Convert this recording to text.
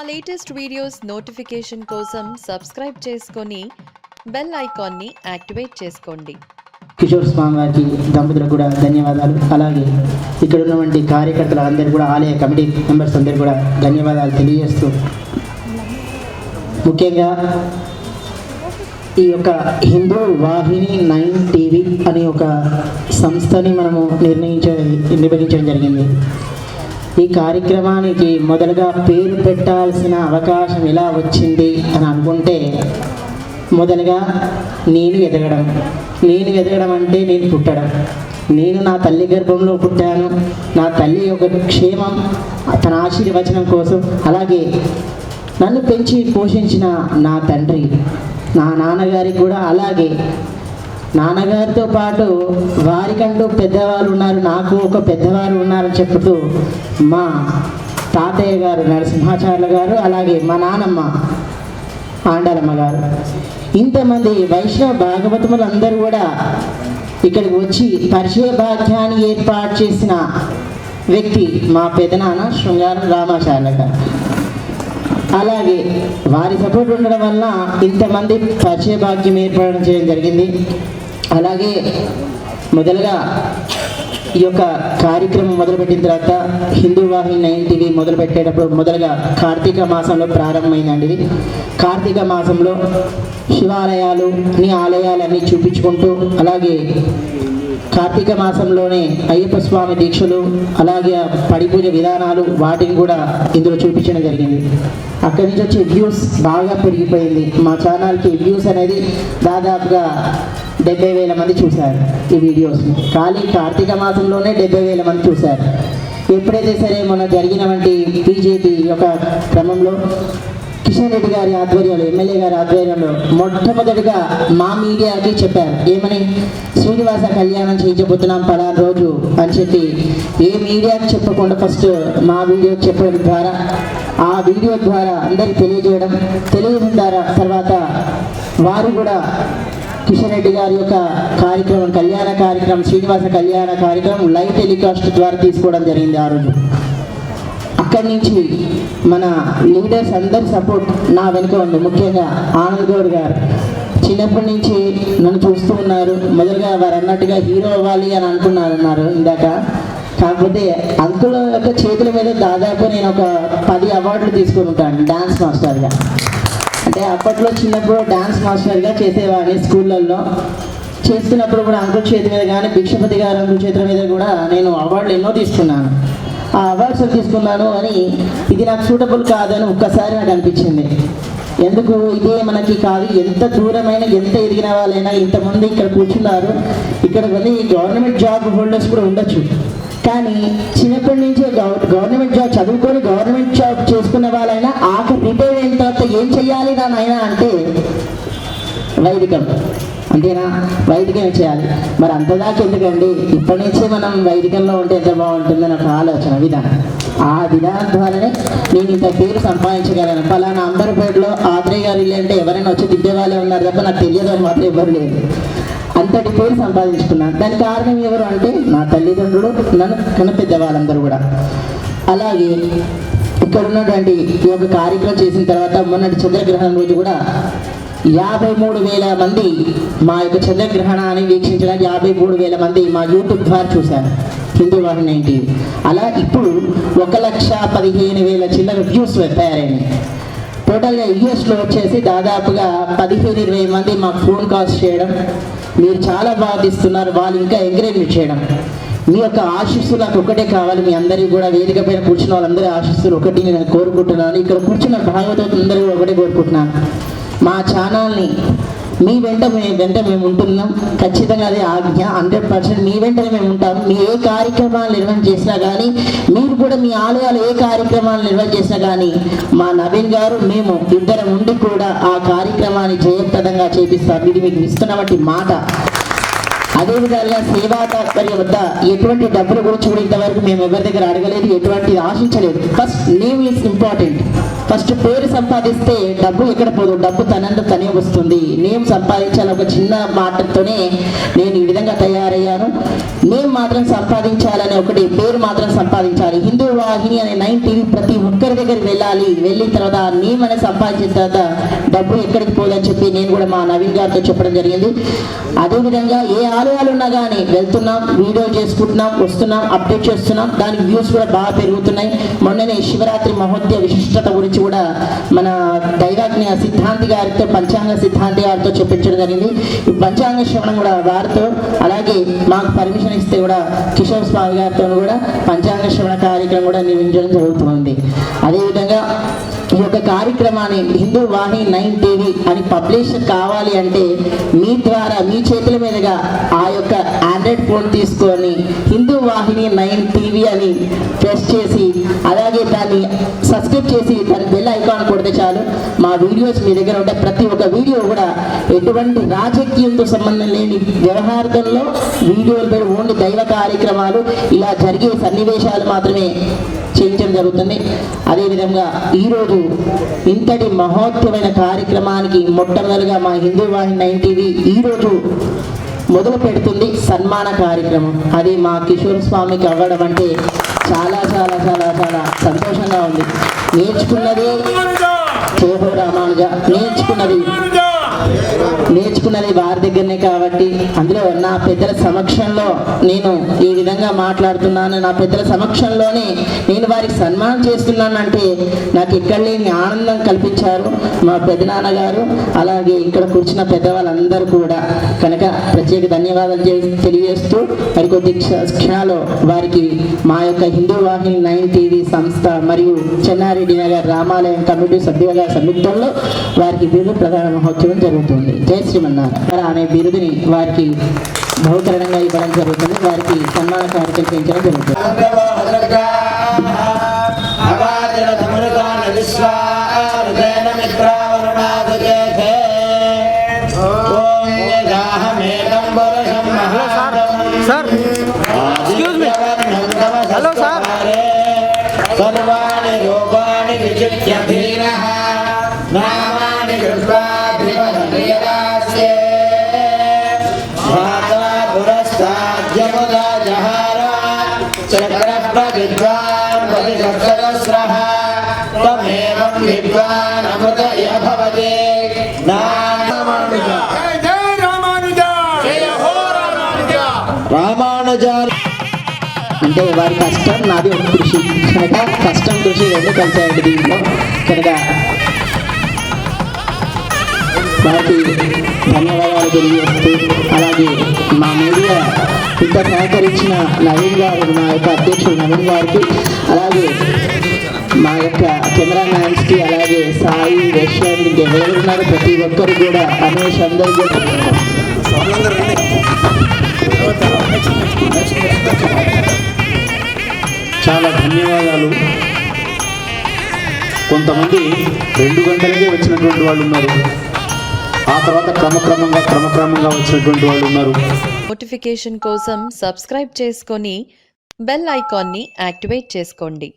మా latest videos notification కోసం subscribe చేసుకొని బెల్ ఐకాన్ని యాక్టివేట్ చేసుకోండి. కిషోర్ స్వామి వారికి దంపతులకు కూడా ధన్యవాదాలు. అలాగే ఇక్కడ ఉన్నటువంటి కార్యకర్తలు అందరూ కూడా ఆలయ కమిటీ మెంబర్స్ అందరూ కూడా ధన్యవాదాలు తెలియజేస్తూ ముఖ్యంగా ఈ యొక్క హిందూ వాహిని నైన్ టీవీ అనే ఒక సంస్థని మనము నిర్ణయించ నిర్వహించడం జరిగింది. ఈ కార్యక్రమానికి మొదలుగా పేరు పెట్టాల్సిన అవకాశం ఎలా వచ్చింది అని అనుకుంటే మొదలుగా నేను ఎదగడం. నేను ఎదగడం అంటే నేను పుట్టడం. నేను నా తల్లి గర్భంలో పుట్టాను. నా తల్లి యొక్క క్షేమం తన ఆశీర్వచనం కోసం అలాగే నన్ను పెంచి పోషించిన నా తండ్రి నా నాన్నగారికి కూడా అలాగే నాన్నగారితో పాటు వారికంటూ పెద్దవాళ్ళు ఉన్నారు నాకు ఒక పెద్దవారు ఉన్నారని చెప్తూ మా తాతయ్య గారు నరసింహాచార్యుల గారు అలాగే మా నానమ్మ ఆండాలమ్మ గారు. ఇంతమంది వైష్ణవ భాగవతములు అందరూ కూడా ఇక్కడికి వచ్చి పరిచయ భాగ్యాన్ని ఏర్పాటు చేసిన వ్యక్తి మా పెదనాన్న శృంగారం రామాచార్య గారు. అలాగే వారి సపోర్ట్ ఉండడం వల్ల ఇంతమంది పరిచయ భాగ్యం ఏర్పడడం చేయడం జరిగింది. అలాగే మొదలుగా ఈ యొక్క కార్యక్రమం మొదలుపెట్టిన తర్వాత హిందూ వాహిని నైన్ టీవీ మొదలుపెట్టేటప్పుడు మొదలుగా కార్తీక మాసంలో ప్రారంభమైందండి ఇది. కార్తీక మాసంలో శివాలయాలు ఆలయాలు ఆలయాలన్నీ చూపించుకుంటూ అలాగే కార్తీక మాసంలోనే అయ్యప్ప స్వామి దీక్షలు అలాగే పడి పూజ విధానాలు వాటిని కూడా ఇందులో చూపించడం జరిగింది. అక్కడి నుంచి వచ్చే వ్యూస్ బాగా పెరిగిపోయింది. మా ఛానల్కి వ్యూస్ అనేది దాదాపుగా డెబ్బై వేల మంది చూశారు ఈ వీడియోస్ని ఖాళీ కార్తీక మాసంలోనే డెబ్బై వేల మంది చూశారు. ఎప్పుడైతే సరే మొన్న జరిగినటువంటి బీజేపీ యొక్క క్రమంలో కిషన్ రెడ్డి గారి ఆధ్వర్యంలో ఎమ్మెల్యే గారి ఆధ్వర్యంలో మొట్టమొదటిగా మా మీడియాకి చెప్పారు. ఏమని? శ్రీనివాస కళ్యాణం చేయించబోతున్నాం పలానా రోజు అని చెప్పి. ఏ మీడియాకి చెప్పకుండా ఫస్ట్ మా వీడియో చెప్పడం ద్వారా ఆ వీడియో ద్వారా అందరికి తెలియజేయడం తెలియజేయడం ద్వారా తర్వాత వారు కూడా కిషన్ రెడ్డి గారి యొక్క కార్యక్రమం కళ్యాణ కార్యక్రమం శ్రీనివాస కళ్యాణ కార్యక్రమం లైవ్ టెలికాస్ట్ ద్వారా తీసుకోవడం జరిగింది ఆ రోజు. అక్కడి నుంచి మన లీడర్స్ అందరి సపోర్ట్ నా వెనుక ఉంది. ముఖ్యంగా ఆనంద్ గౌడ్ గారు. చిన్నప్పటి నుంచి నన్ను చూస్తూ ఉన్నారు. మొదలుగా వారు అన్నట్టుగా హీరో అవ్వాలి అని అనుకున్నారు అన్నారు ఇందాక. కాకపోతే అంకుల యొక్క చేతుల మీద దాదాపు నేను ఒక పది అవార్డులు తీసుకుని ఉంటాను డాన్స్ మాస్టర్గా. అంటే అప్పట్లో చిన్నప్పుడు డాన్స్ మాస్టర్గా చేసేవాడిని స్కూళ్ళల్లో. చేస్తున్నప్పుడు కూడా అంకుల్ చేతి మీద కానీ భిక్షపతి గారు అంకుల్ చేతుల మీద కూడా నేను అవార్డులు ఎన్నో తీసుకున్నాను. ఆ అవార్డ్స్ తీసుకున్నాను అని ఇది నాకు సూటబుల్ కాదని ఒక్కసారి నాకు అనిపించింది. ఎందుకు? ఇదే మనకి కాదు ఎంత దూరమైన ఎంత ఎదిగిన వాళ్ళైనా ఇంతమంది ఇక్కడ కూర్చున్నారు. ఇక్కడ కొన్ని గవర్నమెంట్ జాబ్ హోల్డర్స్ కూడా ఉండొచ్చు. కానీ చిన్నప్పటి నుంచే గవ- గవర్నమెంట్ జాబ్ చదువుకొని గవర్నమెంట్ జాబ్ చేసుకున్న వాళ్ళైనా ఆఖరి రిటైర్ అయిన తర్వాత ఏం చెయ్యాలి నా నాయన అంటే వైదికం. అంతేనా? వైదికం చేయాలి. మరి అంతదాకా ఎందుకండి? ఇప్పటి నుంచే మనం వైదికంలో ఉంటే ఎంత బాగుంటుందని ఒక ఆలోచన విధానం. ఆ విధానం ద్వారానే నేను ఇంత పేరు సంపాదించగలను. ఫలానా అంబర్పేటలో ఆత్రేయ గారు ఇల్లు అంటే ఎవరైనా వచ్చి దిద్దే వాళ్ళే ఉన్నారు తప్ప నాకు తెలియదు అని మాత్రం ఎవరు లేదు అంతటి పేరు సంపాదించుకున్నాను దానికి కారణం ఎవరు అంటే నా తల్లిదండ్రులు నన్ను కన్న పెద్దవాళ్ళందరూ కూడా. అలాగే ఇక్కడ ఉన్నటువంటి ఈ యొక్క కార్యక్రమం చేసిన తర్వాత మొన్నటి చంద్రగ్రహణం రోజు కూడా యాభై మూడు వేల మంది మా యొక్క చంద్రగ్రహణాన్ని వీక్షించడానికి యాభై మూడు వేల మంది మా యూట్యూబ్ ద్వారా చూశారు. హిందూ వాహిని నైన్టీ. అలా ఇప్పుడు ఒక లక్ష పదిహేను వేల చిల్లర వ్యూస్ తయారైనాయి. టోటల్గా యూఎస్లో వచ్చేసి దాదాపుగా పదిహేను ఇరవై మంది మాకు ఫోన్ కాల్స్ చేయడం మీరు చాలా బాధిస్తున్నారు వాళ్ళు ఇంకా ఎంకరేజ్మెంట్ చేయడం. మీ యొక్క ఆశీస్సు నాకు ఒకటే కావాలి మీ అందరికీ కూడా వేదిక పైన కూర్చున్న వాళ్ళందరి ఆశీస్సులు ఒకటి నేను కోరుకుంటున్నాను. ఇక్కడ కూర్చున్న భాగవతం అందరూ ఒకటే కోరుకుంటున్నాను. మా ఛానల్ని మీ వెంట మేము వెంట మేము ఉంటున్నాం. ఖచ్చితంగా అదే ఆజ్ఞ. హండ్రెడ్ పర్సెంట్ మీ వెంటనే మేము ఉంటాం. మీ ఏ కార్యక్రమాలు నిర్వహణ చేసినా కానీ మీరు కూడా మీ ఆలయాలు ఏ కార్యక్రమాలు నిర్వహణ చేసినా కానీ మా నవీన్ గారు మేము ఇద్దరం ఉండి కూడా ఆ కార్యక్రమాన్ని జయప్రదంగా చేపిస్తాం. ఇది మీకు ఇస్తున్నటువంటి మాట. అదేవిధంగా సేవా తాత్పర్యం వద్ద ఎటువంటి డబ్బుల గురించి కూడా ఇంతవరకు మేము ఎవరి దగ్గర అడగలేదు ఎటువంటి ఆశించలేదు. First name is important first పేరు సంపాదిస్తే డబ్బు ఎక్కడ పోదు డబ్బు తనంత తనే వస్తుంది. నేమ్ సంపాదించాలి ఒక చిన్న మాటతోనే నేను ఈ విధంగా తయారయ్యాను. నేమ్ మాత్రం సంపాదించాలని ఒకటి పేరు మాత్రం సంపాదించాలి. హిందూ వాహిని అనే నైన్ టీవీ ప్రతి ఒక్కరి దగ్గరికి వెళ్ళాలి. వెళ్ళిన తర్వాత ఆ నేమ్ అనేది సంపాదించిన తర్వాత డబ్బు ఎక్కడికి పోదని చెప్పి నేను కూడా మా నవీన్ గారితో చెప్పడం జరిగింది. అదేవిధంగా ఏ ఆలయాలు ఉన్నా కానీ వెళ్తున్నాం వీడియో చేసుకుంటున్నాం వస్తున్నాం అప్డేట్ చేస్తున్నాం. దానికి వ్యూస్ కూడా బాగా పెరుగుతున్నాయి. మొన్ననే శివరాత్రి మహోత్సవ విశిష్టత గురించి కూడా మన దైవాజ్ఞ సిద్ధాంతి గారితో పంచాంగ సిద్ధాంతి గారితో చెప్పించడం జరిగింది. పంచాంగ శ్రవణం కూడా వారితో అలాగే మాకు పర్మిషన్ ఇస్తే కూడా కిషోర్ స్వామి గారితో కూడా పంచాంగ శ్రవణ కార్యక్రమం కూడా నిర్వహించడం జరుగుతుంది. అదేవిధంగా ఈ యొక్క కార్యక్రమాన్ని హిందూ వాహిని నైన్ టీవీ అని పబ్లిష్ కావాలి అంటే మీ ద్వారా మీ చేతుల మీదుగా ఆ యొక్క ఆండ్రాయిడ్ ఫోన్ తీసుకొని హిందూ వాహిని నైన్ టీవీ అని ప్రెస్ చేసి అలాగే దాన్ని సబ్స్క్రైబ్ చేసి దాని బెల్ ఐకాన్ కొడితే చాలు. మా వీడియోస్ మీ దగ్గర ఉంటే ప్రతి ఒక్క వీడియో కూడా ఎటువంటి రాజకీయంతో సంబంధం లేని వ్యవహారంలో వీడియోలు పేరు ఓన్లీ దైవ కార్యక్రమాలు ఇలా జరిగే సన్నివేశాలు మాత్రమే చేయించడం జరుగుతుంది. అదేవిధంగా ఈరోజు ఇంతటి మహోత్తమైన కార్యక్రమానికి మొట్టమొదటిగా మా హిందూ వాహిని నైన్ టీవీ ఈరోజు మొదలు పెడుతుంది సన్మాన కార్యక్రమం. అది మా కిషోర్ స్వామికి అవ్వడం అంటే చాలా చాలా చాలా చాలా సంతోషంగా ఉంది. నేర్చుకున్నది చేహో రామానుజ. నేర్చుకున్నది. నేర్చుకున్నది వారి దగ్గరనే కాబట్టి అందులో నా పెద్దల సమక్షంలో నేను ఈ విధంగా మాట్లాడుతున్నాను. నా పెద్దల సమక్షంలోనే నేను వారికి సన్మానం చేస్తున్నానంటే నాకు ఇక్కడ లేని ఆనందం కల్పించారు మా పెద్దనాన్నగారు అలాగే ఇక్కడ కూర్చున్న పెద్దవాళ్ళందరూ కూడా. కనుక ప్రత్యేక ధన్యవాదాలు తెలియజేస్తూ మరికొద్ది క్ష- క్షణాలు వారికి మా యొక్క హిందూ వాహిని నైన్ టీవీ సంస్థ మరియు చెన్నారెడ్డి నగర్ రామాలయం కమిటీ సభ్యుల సంయుక్తంలో వారికి బిరుదు ప్రధాన మహోత్సవం జరుగుతుంది. జై శ్రీమన్నారాయణ. ఆమె బిరుదుని వారికి బహుకరణంగా ఇవ్వడం జరుగుతుంది. వారికి సన్మాన కార్యక్రమం చేయించడం జరుగుతుంది. సార్ జై రామానుజ! జయ హో రామానుజ! రామానుజారి అంటే వారి కష్టం నాది ఒక కృషి. కనుక కష్టం కృషి రెండు కలిసాయండి దీంట్లో. కనుక వారికి ధన్యవాదాలు తెలియజేస్తూ అలాగే మా మీడియా ఇంత సహకరించిన నవీన్ గారు మా యొక్క అధ్యక్షుడు నవీన్ గారికి అలాగే మా యొక్క కెమెరా మ్యాన్స్కి అలాగే సాయి రెస్టారెంట్ ఇంకెవరు ఉన్నారు ప్రతి ఒక్కరు కూడా అనేష్ అందరూ కూడా చాలా ధన్యవాదాలు. కొంతమంది రెండు గంటలకే వచ్చినటువంటి వాళ్ళు ఉన్నారు. ఆ తర్వాత క్రమక్రమంగా క్రమక్రమంగా వచ్చినటువంటి వాళ్ళు ఉన్నారు. నోటిఫికేషన్ కోసం సబ్స్క్రైబ్ చేసుకొని బెల్ ఐకాన్ని యాక్టివేట్ చేసుకోండి.